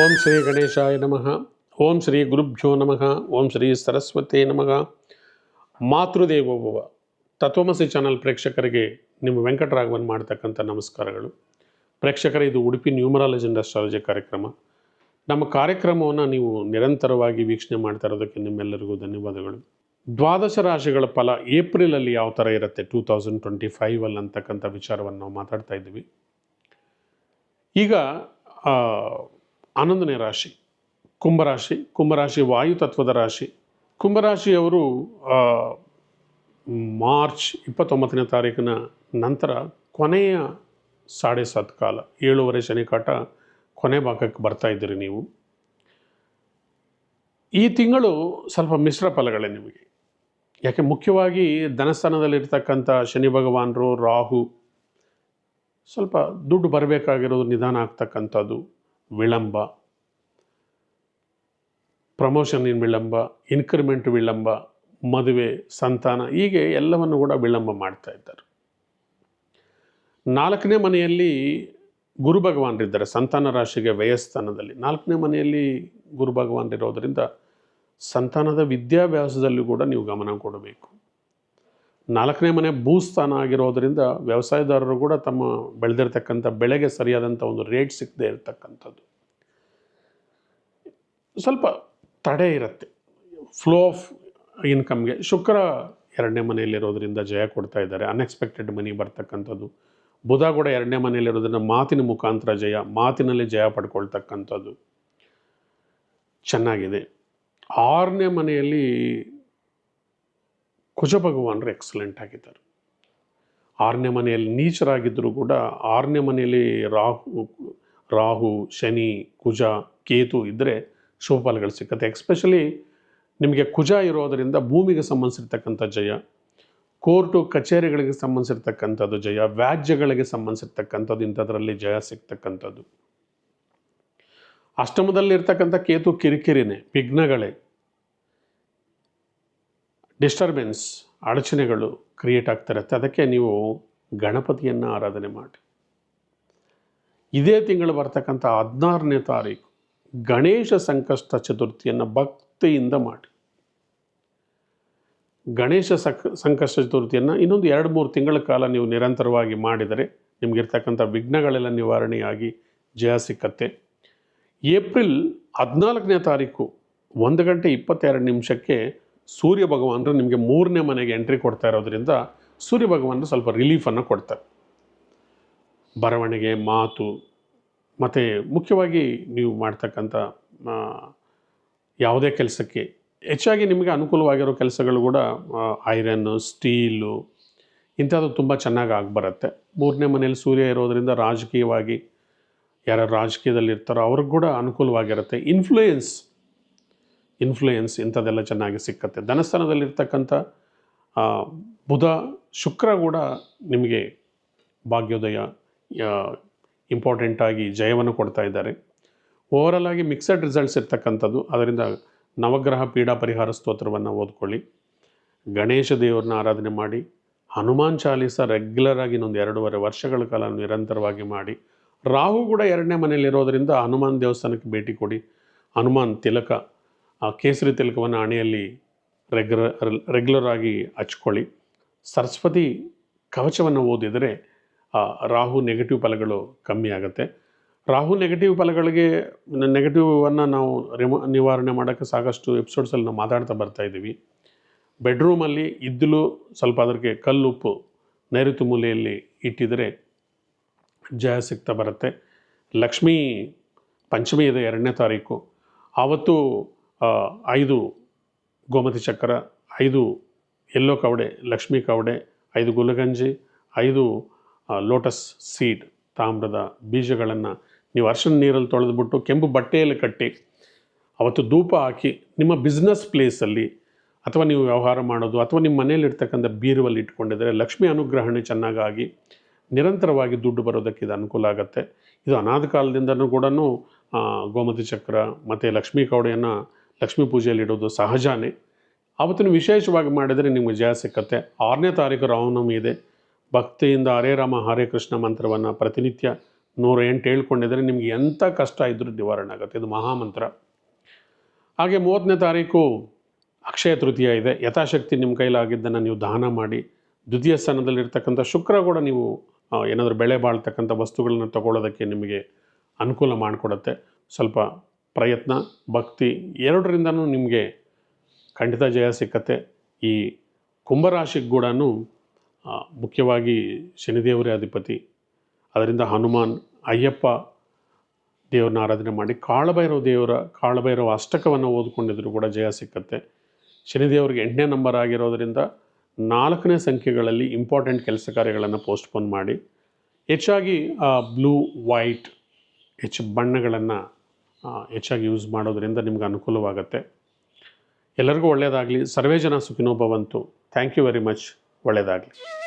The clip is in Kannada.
ಓಂ ಶ್ರೀ ಗಣೇಶಾಯ ನಮಃ. ಓಂ ಶ್ರೀ ಗುರುಭ್ಯೋ ನಮಃ. ಓಂ ಶ್ರೀ ಸರಸ್ವತೇ ನಮಃ. ಮಾತೃದೇವೋಭವ. ತತ್ವಮಸಿ ಚಾನಲ್ ಪ್ರೇಕ್ಷಕರಿಗೆ ನಿಮ್ಮ ವೆಂಕಟರಾಘವನ್ ಮಾಡ್ತಕ್ಕಂಥ ನಮಸ್ಕಾರಗಳು. ಪ್ರೇಕ್ಷಕರ, ಇದು ಉಡುಪಿ ನ್ಯೂಮರಾಲಜಿ ಅಂಡ್ ಅಸ್ಟ್ರಾಲಜಿ ಕಾರ್ಯಕ್ರಮ. ನಮ್ಮ ಕಾರ್ಯಕ್ರಮವನ್ನು ನೀವು ನಿರಂತರವಾಗಿ ವೀಕ್ಷಣೆ ಮಾಡ್ತಾ ಇರೋದಕ್ಕೆ ನಿಮ್ಮೆಲ್ಲರಿಗೂ ಧನ್ಯವಾದಗಳು. ದ್ವಾದಶ ರಾಶಿಗಳ ಫಲ ಏಪ್ರಿಲಲ್ಲಿ ಯಾವ ಥರ ಇರುತ್ತೆ? ಟೂ ತೌಸಂಡ್ ಟ್ವೆಂಟಿ ಫೈವಲ್ಲಿ ಅಂತಕ್ಕಂಥ ವಿಚಾರವನ್ನು ನಾವು ಮಾತಾಡ್ತಾ ಇದ್ದೀವಿ. ಈಗ ಹನ್ನೊಂದನೇ ರಾಶಿ, ಕುಂಭರಾಶಿ ಕುಂಭರಾಶಿ ವಾಯು ತತ್ವದ ರಾಶಿ. ಕುಂಭರಾಶಿಯವರು ಮಾರ್ಚ್ ಇಪ್ಪತ್ತೊಂಬತ್ತನೇ ತಾರೀಕಿನ ನಂತರ ಕೊನೆಯ ಸಾಡೆ ಸಾತ್ ಕಾಲ, ಏಳುವರೆ ಶನಿಕಾಟ ಕೊನೆ ಭಾಗಕ್ಕೆ ಬರ್ತಾ ಇದ್ದೀರಿ ನೀವು. ಈ ತಿಂಗಳು ಸ್ವಲ್ಪ ಮಿಶ್ರ ಫಲಗಳೇ ನಿಮಗೆ. ಯಾಕೆ ಮುಖ್ಯವಾಗಿ ಧನಸ್ಥಾನದಲ್ಲಿರ್ತಕ್ಕಂಥ ಶನಿ ಭಗವಾನರು, ರಾಹು ಸ್ವಲ್ಪ ದುಡ್ಡು ಬರಬೇಕಾಗಿರೋದು ನಿಧಾನ ಆಗ್ತಕ್ಕಂಥದ್ದು. ವಿಳಂಬ ಪ್ರಮೋಷನ್ ಇನ್ ವಿಳಂಬ ಇನ್ಕ್ರಿಮೆಂಟ್ ವಿಳಂಬ, ಮದುವೆ, ಸಂತಾನ, ಹೀಗೆ ಎಲ್ಲವನ್ನು ಕೂಡ ವಿಳಂಬ ಮಾಡ್ತಾ ಇದ್ದಾರೆ. ನಾಲ್ಕನೇ ಮನೆಯಲ್ಲಿ ಗುರು ಭಗವಾನರಿದ್ದಾರೆ ಸಂತಾನ ರಾಶಿಗೆ ವ್ಯಯಸ್ಥಾನದಲ್ಲಿ. ನಾಲ್ಕನೇ ಮನೆಯಲ್ಲಿ ಗುರು ಭಗವಾನರಿರೋದರಿಂದ ಸಂತಾನದ ವಿದ್ಯಾಭ್ಯಾಸದಲ್ಲೂ ಕೂಡ ನೀವು ಗಮನ ಕೊಡಬೇಕು. ನಾಲ್ಕನೇ ಮನೆ ಭೂಸ್ಥಾನ ಆಗಿರೋದರಿಂದ ವ್ಯವಸಾಯದಾರರು ಕೂಡ ತಮ್ಮ ಬೆಳೆದಿರ್ತಕ್ಕಂಥ ಬೆಳೆಗೆ ಸರಿಯಾದಂಥ ಒಂದು ರೇಟ್ ಸಿಗದೆ ಇರತಕ್ಕಂಥದ್ದು. ಸ್ವಲ್ಪ ತಡೆ ಇರುತ್ತೆ. Flow of ಇನ್ಕಮ್ಗೆ. ಶುಕ್ರ ಎರಡನೇ ಮನೆಯಲ್ಲಿರೋದ್ರಿಂದ ಜಯ ಕೊಡ್ತಾ ಇದ್ದಾರೆ. ಅನ್ಎಕ್ಸ್ಪೆಕ್ಟೆಡ್ ಮನಿ ಬರ್ತಕ್ಕಂಥದ್ದು. ಬುಧ ಕೂಡ ಎರಡನೇ ಮನೆಯಲ್ಲಿರೋದ್ರಿಂದ ಮಾತಿನ ಮುಖಾಂತರ ಜಯ, ಮಾತಿನಲ್ಲಿ ಜಯ ಪಡ್ಕೊಳ್ತಕ್ಕಂಥದ್ದು. ಚೆನ್ನಾಗಿದೆ. ಆರನೇ ಮನೆಯಲ್ಲಿ ಕುಜ ಭಗವಾನರು ಎಕ್ಸಲೆಂಟ್ ಆಗಿದ್ದಾರೆ. ಆರನೇ ಮನೆಯಲ್ಲಿ ನೀಚರಾಗಿದ್ದರೂ ಕೂಡ ಆರನೇ ಮನೆಯಲ್ಲಿ ರಾಹು ರಾಹು, ಶನಿ, ಕುಜ, ಕೇತು ಇದ್ದರೆ ಶುಭ ಫಲಗಳು ಸಿಕ್ಕತ್ತೆ. ಎಕ್ಸ್ಪೆಷಲಿ ನಿಮಗೆ ಕುಜ ಇರೋದರಿಂದ ಭೂಮಿಗೆ ಸಂಬಂಧಿಸಿರ್ತಕ್ಕಂಥ ಜಯ, ಕೋರ್ಟು, ಕಚೇರಿಗಳಿಗೆ ಸಂಬಂಧಿಸಿರ್ತಕ್ಕಂಥದ್ದು ಜಯ, ವ್ಯಾಜ್ಯಗಳಿಗೆ ಸಂಬಂಧಿಸಿರ್ತಕ್ಕಂಥದ್ದು ಇಂಥದ್ರಲ್ಲಿ ಜಯ ಸಿಗ್ತಕ್ಕಂಥದ್ದು. ಅಷ್ಟಮದಲ್ಲಿರ್ತಕ್ಕಂಥ ಕೇತು ಕಿರಿಕಿರಿನೇ, ವಿಘ್ನಗಳೇ. ಡಿಸ್ಟರ್ಬೆನ್ಸ್, ಅಡಚಣೆಗಳು ಕ್ರಿಯೇಟ್ ಆಗ್ತಾ ಇರುತ್ತೆ. ಅದಕ್ಕೆ ನೀವು ಗಣಪತಿಯನ್ನು ಆರಾಧನೆ ಮಾಡಿ. ಇದೇ ತಿಂಗಳು ಬರ್ತಕ್ಕಂಥ ಹದಿನಾರನೇ ತಾರೀಕು ಗಣೇಶ ಸಂಕಷ್ಟ ಚತುರ್ಥಿಯನ್ನು ಭಕ್ತಿಯಿಂದ ಮಾಡಿ. ಗಣೇಶ ಸಕ್, ಸಂಕಷ್ಟ ಚತುರ್ಥಿಯನ್ನು ಇನ್ನೊಂದು ಎರಡು ಮೂರು ತಿಂಗಳ ಕಾಲ ನೀವು ನಿರಂತರವಾಗಿ ಮಾಡಿದರೆ ನಿಮಗಿರ್ತಕ್ಕಂಥ ವಿಘ್ನಗಳೆಲ್ಲ ನಿವಾರಣೆಯಾಗಿ ಜಯ ಸಿಕ್ಕತ್ತೆ. ಏಪ್ರಿಲ್ ಹದಿನಾಲ್ಕನೇ ತಾರೀಕು ಒಂದು ಗಂಟೆ ಇಪ್ಪತ್ತೆರಡು ನಿಮಿಷಕ್ಕೆ ಸೂರ್ಯ ಭಗವಾನರು ನಿಮಗೆ ಮೂರನೇ ಮನೆಗೆ ಎಂಟ್ರಿ ಕೊಡ್ತಾ ಇರೋದ್ರಿಂದ ಸೂರ್ಯ ಭಗವಾನರು ಸ್ವಲ್ಪ ರಿಲೀಫನ್ನು ಕೊಡ್ತಾರೆ. ಬರವಣಿಗೆ, ಮಾತು, ಮತ್ತು ಮುಖ್ಯವಾಗಿ ನೀವು ಮಾಡ್ತಕ್ಕಂಥ ಯಾವುದೇ ಕೆಲಸಕ್ಕೆ, ಹೆಚ್ಚಾಗಿ ನಿಮಗೆ ಅನುಕೂಲವಾಗಿರೋ ಕೆಲಸಗಳು ಕೂಡ ಐರನ್ನು ಸ್ಟೀಲು ಇಂಥದ್ದು ತುಂಬ ಚೆನ್ನಾಗಿ ಆಗಿಬರುತ್ತೆ. ಮೂರನೇ ಮನೇಲಿ ಸೂರ್ಯ ಇರೋದರಿಂದ ರಾಜಕೀಯವಾಗಿ ಯಾರು ರಾಜಕೀಯದಲ್ಲಿ ಇರ್ತಾರೋ ಅವ್ರಿಗೆ ಕೂಡ ಅನುಕೂಲವಾಗಿರುತ್ತೆ. ಇನ್ಫ್ಲೂಯೆನ್ಸ್ ಇನ್ಫ್ಲೂಯೆನ್ಸ್ ಇಂಥದ್ದೆಲ್ಲ ಚೆನ್ನಾಗಿ ಸಿಕ್ಕತ್ತೆ. ಧನಸ್ಥಾನದಲ್ಲಿರ್ತಕ್ಕಂಥ ಬುಧ, ಶುಕ್ರ ಕೂಡ ನಿಮಗೆ ಭಾಗ್ಯೋದಯ ಇಂಪಾರ್ಟೆಂಟಾಗಿ ಜಯವನ್ನು ಕೊಡ್ತಾ ಇದ್ದಾರೆ. ಓವರಲ್ ಆಗಿ ಮಿಕ್ಸಡ್ ರಿಸಲ್ಟ್ಸ್ ಇರ್ತಕ್ಕಂಥದ್ದು. ಅದರಿಂದ ನವಗ್ರಹ ಪೀಡಾ ಪರಿಹಾರ ಸ್ತೋತ್ರವನ್ನು ಓದ್ಕೊಳ್ಳಿ. ಗಣೇಶ ದೇವರನ್ನ ಆರಾಧನೆ ಮಾಡಿ. ಹನುಮಾನ್ ಚಾಲೀಸ ರೆಗ್ಯುಲರ್ ಆಗಿ ಇನ್ನೊಂದು ಎರಡೂವರೆ ವರ್ಷಗಳ ಕಾಲ ನಿರಂತರವಾಗಿ ಮಾಡಿ. ರಾಹು ಕೂಡ ಎರಡನೇ ಮನೆಯಲ್ಲಿರೋದರಿಂದ ಹನುಮಾನ್ ದೇವಸ್ಥಾನಕ್ಕೆ ಭೇಟಿ ಕೊಡಿ. ಹನುಮಾನ್ ತಿಲಕ ಆ ಕೇಸರಿ ತಿಲಕವನ್ನು ಹಣೆಯಲ್ಲಿ ರೆಗ್ಯುಲರ್ ರೆಗ್ಯುಲರ್ ಆಗಿ ಹಚ್ಕೊಳ್ಳಿ. ಸರಸ್ವತಿ ಕವಚವನ್ನು ಓದಿದರೆ ಆ, ರಾಹು ನೆಗೆಟಿವ್ ಫಲಗಳು ಕಮ್ಮಿ ಆಗುತ್ತೆ. ರಾಹು ನೆಗೆಟಿವ್ ಫಲಗಳಿಗೆ ನೆಗೆಟಿವನ್ನು ನಾವು ರಿಮ ನಿವಾರಣೆ ಮಾಡೋಕ್ಕೆ ಸಾಕಷ್ಟು ಎಪಿಸೋಡ್ಸಲ್ಲಿ ನಾವು ಮಾತಾಡ್ತಾ ಬರ್ತಾ ಇದ್ದೀವಿ. ಬೆಡ್ರೂಮಲ್ಲಿ ಇದ್ದಲು ಸ್ವಲ್ಪ ಅದಕ್ಕೆ ಕಲ್ಲುಪ್ಪು ನೈಋತ್ಯ ಮೂಲೆಯಲ್ಲಿ ಇಟ್ಟಿದರೆ ಜಯ ಸಿಗ್ತಾ ಬರುತ್ತೆ. ಲಕ್ಷ್ಮೀ ಪಂಚಮಿ ಇದೆ ಎರಡನೇ ತಾರೀಕು. ಆವತ್ತು ಐದು ಗೋಮತಿ ಚಕ್ರ, ಐದು ಎಲ್ಲೋ ಕವಡೆ, ಲಕ್ಷ್ಮೀ ಕವಡೆ, ಐದು ಗುಲಗಂಜಿ, ಐದು ಲೋಟಸ್ ಸೀಡ್, ತಾಮ್ರದ ಬೀಜಗಳನ್ನು ನೀವು ಅರ್ಶಿನ ನೀರಲ್ಲಿ ತೊಳೆದುಬಿಟ್ಟು ಕೆಂಪು ಬಟ್ಟೆಯಲ್ಲಿ ಕಟ್ಟಿ, ಅವತ್ತು ಧೂಪ ಹಾಕಿ ನಿಮ್ಮ ಬಿಸ್ನೆಸ್ ಪ್ಲೇಸಲ್ಲಿ ಅಥವಾ ನೀವು ವ್ಯವಹಾರ ಮಾಡೋದು ಅಥವಾ ನಿಮ್ಮ ಮನೆಯಲ್ಲಿರ್ತಕ್ಕಂಥ ಬೀರುವಲ್ಲಿ ಇಟ್ಕೊಂಡಿದ್ದರೆ ಲಕ್ಷ್ಮಿ ಅನುಗ್ರಹಣೆ ಚೆನ್ನಾಗಾಗಿ ನಿರಂತರವಾಗಿ ದುಡ್ಡು ಬರೋದಕ್ಕೆ ಇದು ಅನುಕೂಲ ಆಗುತ್ತೆ. ಇದು ಅನಾದ ಕಾಲದಿಂದನೂ ಕೂಡ ಗೋಮತಿ ಚಕ್ರ ಮತ್ತು ಲಕ್ಷ್ಮೀ ಕವಡೆಯನ್ನು ಲಕ್ಷ್ಮೀ ಪೂಜೆಯಲ್ಲಿ ಇಡೋದು ಸಹಜನೇ. ಆವತ್ತಿನ ವಿಶೇಷವಾಗಿ ಮಾಡಿದರೆ ನಿಮಗೆ ಜಯ ಸಿಕ್ಕತ್ತೆ ಆರನೇ ತಾರೀಕು ರಾಮನವಮಿ ಇದೆ. ಭಕ್ತಿಯಿಂದ ಹರೇ ರಾಮ, ಹರೇ ಕೃಷ್ಣ ಮಂತ್ರವನ್ನು ಪ್ರತಿನಿತ್ಯ ನೂರ ಎಂಟು ಹೇಳ್ಕೊಂಡಿದ್ರೆ ನಿಮಗೆ ಎಂಥ ಕಷ್ಟ ಇದ್ದರೂ ನಿವಾರಣೆ ಆಗುತ್ತೆ. ಇದು ಮಹಾಮಂತ್ರ. ಹಾಗೆ ಮೂವತ್ತನೇ ತಾರೀಕು ಅಕ್ಷಯ ತೃತೀಯ ಇದೆ. ಯಥಾಶಕ್ತಿ ನಿಮ್ಮ ಕೈಲಾಗಿದ್ದನ್ನು ನೀವು ದಾನ ಮಾಡಿ. ದ್ವಿತೀಯ ಸ್ಥಾನದಲ್ಲಿರ್ತಕ್ಕಂಥ ಶುಕ್ರ ಕೂಡ ನೀವು ಏನಾದರೂ ಬೆಳೆ ಬಾಳ್ತಕ್ಕಂಥ ವಸ್ತುಗಳನ್ನ ತಗೊಳ್ಳೋದಕ್ಕೆ ನಿಮಗೆ ಅನುಕೂಲ ಮಾಡಿಕೊಡುತ್ತೆ. ಸ್ವಲ್ಪ ಪ್ರಯತ್ನ, ಭಕ್ತಿ ಎರಡರಿಂದನೂ ನಿಮಗೆ ಖಂಡಿತ ಜಯ ಸಿಕ್ಕತ್ತೆ. ಈ ಕುಂಭರಾಶಿಗೆ ಕೂಡ ಮುಖ್ಯವಾಗಿ ಶನಿದೇವರೇ ಅಧಿಪತಿ. ಅದರಿಂದ ಹನುಮಾನ್, ಅಯ್ಯಪ್ಪ ದೇವ್ರನ್ನ ಆರಾಧನೆ ಮಾಡಿ, ಕಾಳಭೈರವ ದೇವರ, ಕಾಳಭೈರವ ಅಷ್ಟಕವನ್ನು ಓದ್ಕೊಂಡಿದ್ರು ಕೂಡ ಜಯ ಸಿಕ್ಕತ್ತೆ. ಶನಿದೇವರಿಗೆ ಎಂಟನೇ ನಂಬರ್ ಆಗಿರೋದರಿಂದ ನಾಲ್ಕನೇ ಸಂಖ್ಯೆಗಳಲ್ಲಿ ಇಂಪಾರ್ಟೆಂಟ್ ಕೆಲಸ ಕಾರ್ಯಗಳನ್ನು ಪೋಸ್ಟ್ಪೋನ್ ಮಾಡಿ, ಹೆಚ್ಚಾಗಿ ಬ್ಲೂ, ವೈಟ್, ಹೆಚ್ಚು ಬಣ್ಣಗಳನ್ನು ಹೆಚ್ಚಾಗಿ ಯೂಸ್ ಮಾಡೋದರಿಂದ ನಿಮ್ಗೆ ಅನುಕೂಲವಾಗುತ್ತೆ. ಎಲ್ಲರಿಗೂ ಒಳ್ಳೆಯದಾಗಲಿ ಸರ್ವೇ ಜನ ಸುಖಿನೋ ಭವಂತು ಥ್ಯಾಂಕ್ ಯು ವೆರಿ ಮಚ್ ಒಳ್ಳೆಯದಾಗಲಿ